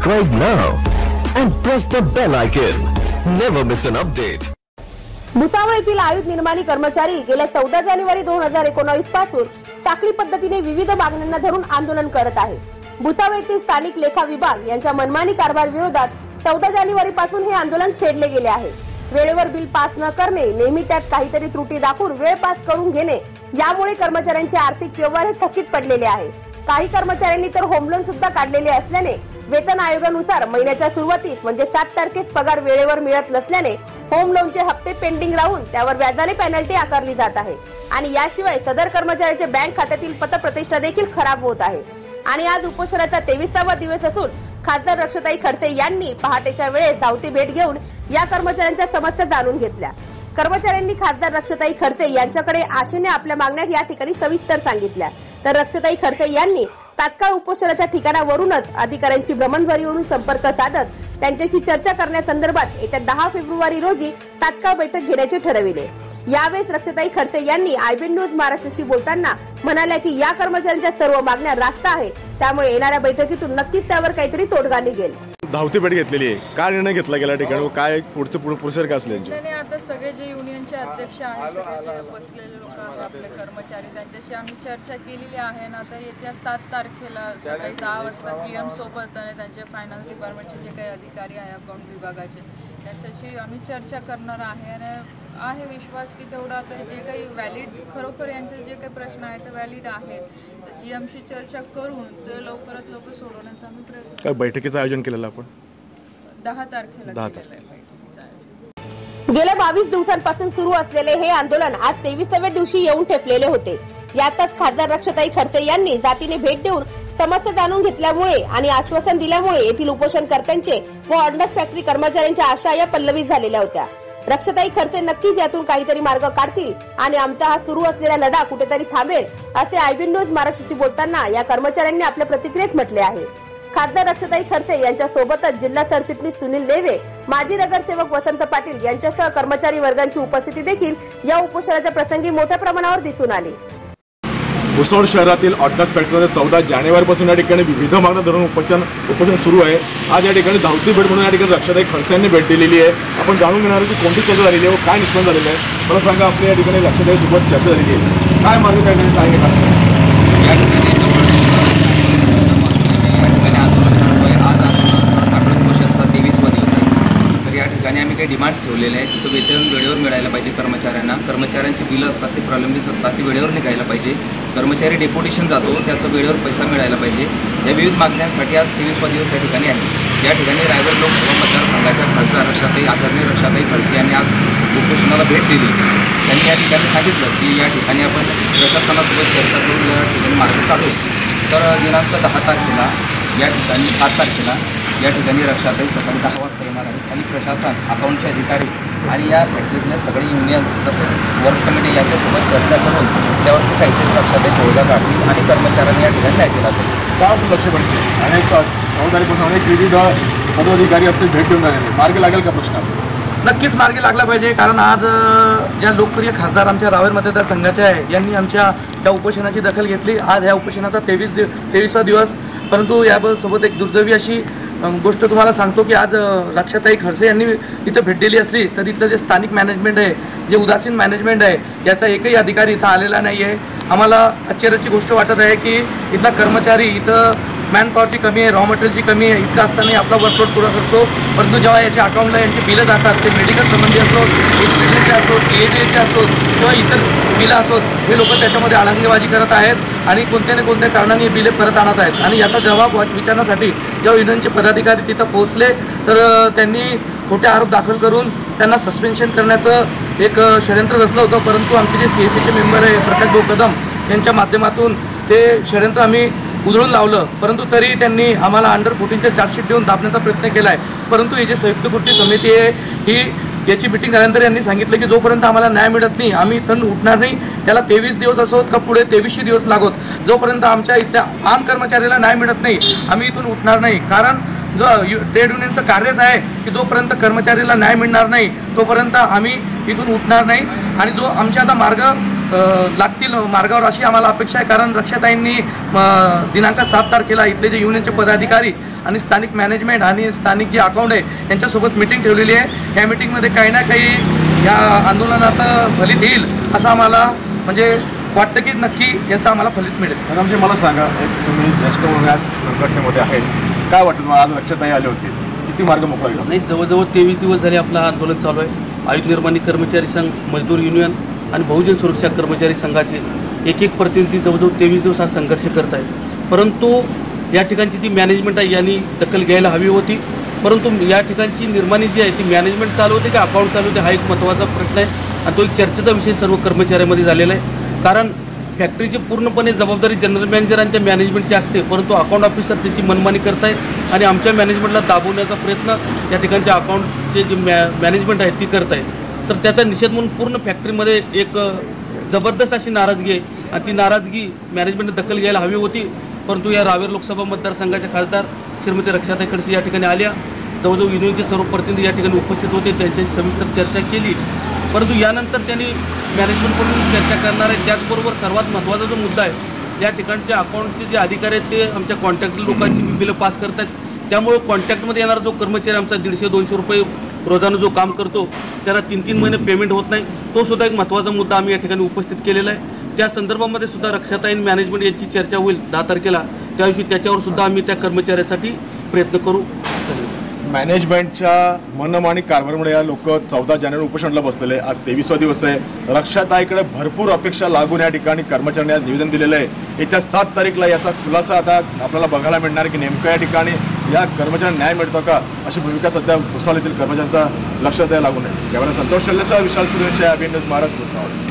Subscribe now and press the bell icon. Never miss an update. Bhusawal येथील आयुध निर्माणी कर्मचारी गेल्या चौदा जानेवारी दोन हजार एकोणावीसपासून साखळी पद्धतीने विविध मागण्यांना धरून आंदोलन करत आहे भुसावळ येथील स्थानिक लेखा विभाग यांच्या मनमानी कारभार विरोधात चौदा जानेवारी पासून हे आंदोलन छेडले गेले आहे वेळेवर बिल पास न करणे नेहमी त्यात काहीतरी त्रुटी दाखवून वेळ पास करून घेणे यामुळे कर्मचाऱ्यांचे आर्थिक व्यवहार हे थकीत पडलेले आहे काही कर्मचाऱ्यांनी तर होम लोन सुद्धा काढलेले असल्याने वेतन आयोगानुसार महिन्याच्या सुरुवातीस म्हणजे सात तारखेस पगार वेळेवर मिळत नसल्याने होम लोनचे हप्ते पेंडिंग राहून त्यावर व्याजाने पेनल्टी आकारली जात आहे. आणि याशिवाय सदर कर्मचाऱ्याचे बँक खात्यातील पतप्रतिष्ठा देखील खराब होत आहे. आणि आज उपोषणाचा तेविसावा दिवस असून खासदार रक्षताई खडसे यांनी पहाटेच्या वेळेस धावती भेट घेऊन या कर्मचाऱ्यांच्या समस्या जाणून घेतल्या. कर्मचाऱ्यांनी खासदार रक्षताई खडसे यांच्याकडे आशेने आपल्या मागण्या या ठिकाणी सविस्तर सांगितल्या. तर रक्षताई खडसे यांनी तात्काळ उपोषणाच्या ठिकाणावरूनच अधिकाऱ्यांशी भ्रमणध्वनीवरून संपर्क साधत त्यांच्याशी चर्चा करण्यासंदर्भात येत्या दहा फेब्रुवारी रोजी तात्काळ बैठक घेण्याचे ठरविले. यावेळेस रक्षताई खडसे यांनी आयबीएन न्यूज महाराष्ट्राशी बोलताना म्हणाल्या की या कर्मचाऱ्यांच्या सर्व मागण्या रास्त आहे त्यामुळे येणाऱ्या बैठकीतून नक्कीच त्यावर काहीतरी तोडगा निघेल. धावती भेट घेतलेली आहे. काय निर्णय घेतला गेला ठिकाणी? काय पुढचं पुढे काय असले आता सगळे जे युनियनचे अध्यक्ष आहेत सगळे जे बसलेले लोक आहेत आपले कर्मचारी त्यांच्याशी आम्ही चर्चा केलेली आहे आणि आता येत्या सात तारखेला सकाळी दहा वाजता जी एम सोबत आणि त्यांचे फायनान्स डिपार्टमेंटचे जे काही अधिकारी आहे अकाउंट विभागाचे त्यांच्याशी आम्ही चर्चा करणार आहे. आणि आहे विश्वास की तेवढं आता जे काही व्हॅलिड खरोखर यांचे जे काही प्रश्न आहेत ते व्हॅलिड आहेत. जी एमशी चर्चा करून ते लवकरात लवकर सोडवण्याचा आम्ही प्रयत्न काय बैठकीचं आयोजन केलेलं आपण? दहा तारखेला दहा केलेलं आहे बैठकीचं आयोजन. गेल्या बावीस दिवसांपासून सुरू असलेले हे आंदोलन आज तेविसाव्या दिवशी येऊन ठेपलेले होते. यातच खासदार रक्षताई खडसे यांनी जातीने भेट देऊन समस्या जाणून घेतल्यामुळे आणि आश्वासन दिल्यामुळे येथील उपोषणकर्त्यांचे व ऑर्डनन्स फॅक्टरी कर्मचाऱ्यांच्या आशा या पल्लवीत झालेल्या होत्या. रक्षताई खर्चे नक्कीच यातून काहीतरी मार्ग काढतील आणि आमचा हा सुरू असलेला लढा कुठेतरी थांबेल असे आयबीन न्यूज महाराष्ट्राशी बोलताना या कर्मचाऱ्यांनी आपल्या प्रतिक्रियेत म्हटले आहे. खासदार रक्षताई खडसे यांच्या सोबतच जिल्हा सरचिटणीस सुनील लेवे माजी नगरसेवक वसंत पाटील यांच्यासह कर्मचारी वर्गांची उपस्थिती देखील या उपोषणाच्या प्रसंगी मोठ्या प्रमाणावर दिसून आली. भुसावळ शहरातील ऑटस फॅक्टरीमध्ये चौदा जानेवारीपासून या ठिकाणी विविध मागण्या धरून उपोषण उपोषण सुरू आहे. आज या ठिकाणी धावती भेट म्हणून या ठिकाणी रक्षाताई खडसे यांनी भेट दिलेली आहे. आपण जाणून घेणार की कोणती चर्चा झालेली आहे व काय निष्पन्न झालेलं आहे. मला सांगा आपल्या या ठिकाणी रक्षाताई सोबत चर्चा झालेली आहे. काय मार्ग काय काय या ठिकाणी जवळ तर या ठिकाणी आम्ही काही डिमांड्स ठेवलेले आहेत. जसं वेतन वेळेवर मिळायला पाहिजे कर्मचाऱ्यांना. कर्मचाऱ्यांची बिलं असतात ते प्रलंबित असतात ती वेळेवर निघायला पाहिजे. कर्मचारी डेप्युटेशन जातो त्याचा वेळेवर पैसा मिळायला पाहिजे. या विविध मागण्यांसाठी आज तेवीसवा दिवस या ठिकाणी आहे या ठिकाणी रायगड लोकसभा मतदारसंघाच्या खासदार रक्षाताई आदरणीय रक्षाताई खडसे यांनी आज उपोषणाला भेट दिली. त्यांनी या ठिकाणी सांगितलं की या ठिकाणी आपण प्रशासनासोबत चर्चा करून या ठिकाणी मार्ग काढू. तर दिनांक दहा तारखेला या ठिकाणी सात तारखेला या ठिकाणी रक्षाताई सकाळी दहा वाजता येणार आहे आणि प्रशासन अकाउंटचे अधिकारी आणि या फॅक्टरीतले सगळे युनियन्स तसेच वर्क्स कमिटी यांच्यासोबत चर्चा करून त्यावरती काहीतरी रक्षाताई तोडगा काढतील आणि कर्मचाऱ्यांनी या ठिकाणी न्याय दिला जाईल काय आपण लक्ष पडते. अनेक तारीखपासून अनेक विविध पदाधिकारी असतील भेट देऊन राहिलेले मार्ग लागेल का प्रश्न? नक्कीच मार्गी लागला पाहिजे. कारण आज ज्या लोकप्रिय खासदार आमच्या रावेर मतदारसंघाचे आहे यांनी आमच्या या उपोषणाची दखल घेतली. आज ह्या उपोषणाचा तेवीस दिव तेवीसवा दिवस. परंतु यासोबत एक दुर्दैवी अशी गोष्ट तुम्हाला सांगतो की आज रक्षाताई खडसे यांनी इथं भेट दिली असली तर इथलं जे स्थानिक मॅनेजमेंट आहे जे उदासीन मॅनेजमेंट आहे याचा एकही अधिकारी इथं आलेला नाही आहे आम्हाला आश्चर्याची गोष्ट वाटत आहे की इथला कर्मचारी इथं मॅनपॉवरची कमी आहे रॉ मटेरियलची कमी आहे इतकं असताना आपला वर्कलोड पुरा करतो. परंतु जेव्हा याच्या अकाउंटला यांची बिलं जातात ते मेडिकल संबंधी असो एज्युकेशनचे असो टी एचे असो किंवा इतर बिलं असोत हे लोक त्याच्यामध्ये आळंगीबाजी करत आहेत आणि कोणत्या ना कोणत्या कारणाने बिले परत आणत आहेत. आणि याचा जबाब विचारण्यासाठी जेव्हा युनियनचे पदाधिकारी तिथं पोहोचले तर त्यांनी खोटे आरोप दाखल करून त्यांना सस्पेन्शन करण्याचं एक षडयंत्र रचलं होतं. परंतु आमचे जे सी एस सीचे मेंबर आहे प्रकाश भाऊ कदम यांच्या माध्यमातून ते षडयंत्र आम्ही उधळून लावलं. परंतु तरी त्यांनी आम्हाला अंडर फोर्टीनच्या चार्जशीट देऊन दाबण्याचा प्रयत्न केला आहे परंतु ही जी संयुक्त कृती समिती आहे ही याची मिटिंग झाल्यानंतर यांनी सांगितलं की जोपर्यंत आम्हाला न्याय मिळत नाही आम्ही इथून उठणार नाही. त्याला तेवीस दिवस असोत का पुढे तेवीसशे दिवस लागोत. जोपर्यंत आमच्या इथल्या आम कर्मचाऱ्याला न्याय मिळत नाही आम्ही इथून उठणार नाही. कारण जो यु- ट्रेड युनियनचं कार्यच आहे की जोपर्यंत कर्मचाऱ्याला न्याय मिळणार नाही तोपर्यंत आम्ही इथून उठणार नाही. आणि जो आमच्या आता मार्ग लागतील. मार्गावर अशी आम्हाला अपेक्षा आहे. कारण रक्षाताईंनी दिनांक सात तारखेला इथले जे युनियनचे पदाधिकारी आणि स्थानिक मॅनेजमेंट आणि स्थानिक जे अकाउंट आहे यांच्यासोबत मिटिंग ठेवलेली आहे. या मिटिंगमध्ये काही ना काही या आंदोलनाचं फलित येईल असं आम्हाला म्हणजे वाटतं की नक्की याचं आम्हाला फलित मिळेल. मॅडमजी मला सांगा एक तुम्ही ज्येष्ठ म्हणून संघटनेमध्ये आहेत काय वाटतं तुम्हाला? आज लक्षात आले होते. किती मार्ग मोकळा नाही जवळजवळ तेवीस दिवस झाले आपलं आंदोलन चालू आहे. आयुध निर्माणी कर्मचारी संघ मजदूर युनियन आणि बहुजन सुरक्षा कर्मचारी संघाचे एक एक प्रतिनिधी जवळजवळ तेवीस दिवस हा संघर्ष करत आहेत. परंतु या ठिकाणची जी मॅनेजमेंट आहे यांनी दखल घ्यायला हवी होती. परंतु या ठिकाणची निर्माणी जी आहे ती मॅनेजमेंट चालू होते की अकाउंट चालू होते हा एक महत्त्वाचा प्रश्न आहे. आणि तो एक चर्चेचा विषय सर्व कर्मचाऱ्यामध्ये झालेला आहे. कारण फॅक्टरीची पूर्णपणे जबाबदारी जनरल मॅनेजर आणि त्या मॅनेजमेंटची असते. परंतु अकाउंट ऑफिसर त्याची मनमानी करत आहे आणि आमच्या मॅनेजमेंटला दाबवण्याचा प्रयत्न या ठिकाणच्या अकाउंटचे जे मॅ मॅनेजमेंट आहे ती करत आहे तर त्याचा निषेध म्हणून पूर्ण फॅक्टरीमध्ये एक जबरदस्त अशी नाराजगी आहे. आणि ती नाराजगी मॅनेजमेंटने दखल घ्यायला हवी होती. परंतु या रावेर लोकसभा मतदारसंघाच्या खासदार श्रीमती रक्षाताई खडसे या ठिकाणी आल्या. जवळजवळ युनियनचे सर्व प्रतिनिधी या ठिकाणी उपस्थित होते. त्यांच्याशी सविस्तर चर्चा केली. परंतु यानंतर त्यांनी मॅनेजमेंटकडून चर्चा करणार आहे. त्याचबरोबर सर्वात महत्त्वाचा जो मुद्दा आहे या ठिकाणच्या अकाउंटचे जे अधिकारी आहेत ते आमच्या कॉन्ट्रॅक्टर लोकांची बिलं पास करत आहेत त्यामुळे कॉन्ट्रॅक्टमध्ये येणारा जो कर्मचारी आमचा दीडशे दोनशे रुपये रोजानं जो काम करतो त्याला तीन तीन महिने पेमेंट होत नाही. तो सुद्धा एक महत्त्वाचा मुद्दा आम्ही या ठिकाणी उपस्थित केलेला आहे. त्या संदर्भामध्ये सुद्धा रक्षाताईन मॅनेजमेंट याची चर्चा होईल दहा तारखेला. त्याविषयी त्याच्यावरसुद्धा त्याच्यावर सुद्धा आम्ही त्या कर्मचाऱ्यासाठी प्रयत्न करू. मॅनेजमेंटच्या मनमानी कारभारमुळे या लोक चौदा जानेवारी उपोषणाला बसलेले आज तेवीसवा दिवस आहे. रक्षाताईकडे भरपूर अपेक्षा लागून या ठिकाणी कर्मचाऱ्यांनी निवेदन दिलेलं आहे. येत्या सात तारीखला याचा खुलासा आता आपल्याला बघायला मिळणार की नेमकं या ठिकाणी या कर्मचाऱ्यांना न्याय मिळतो का? अशी भूमिका सध्या भुसावळ येथील कर्मचाऱ्यांचा लक्ष द्यायला लागू नये कॅमेरा संतोष शल्लेसह विशाल सुरेश अभिनंद महाराज भुसावळ.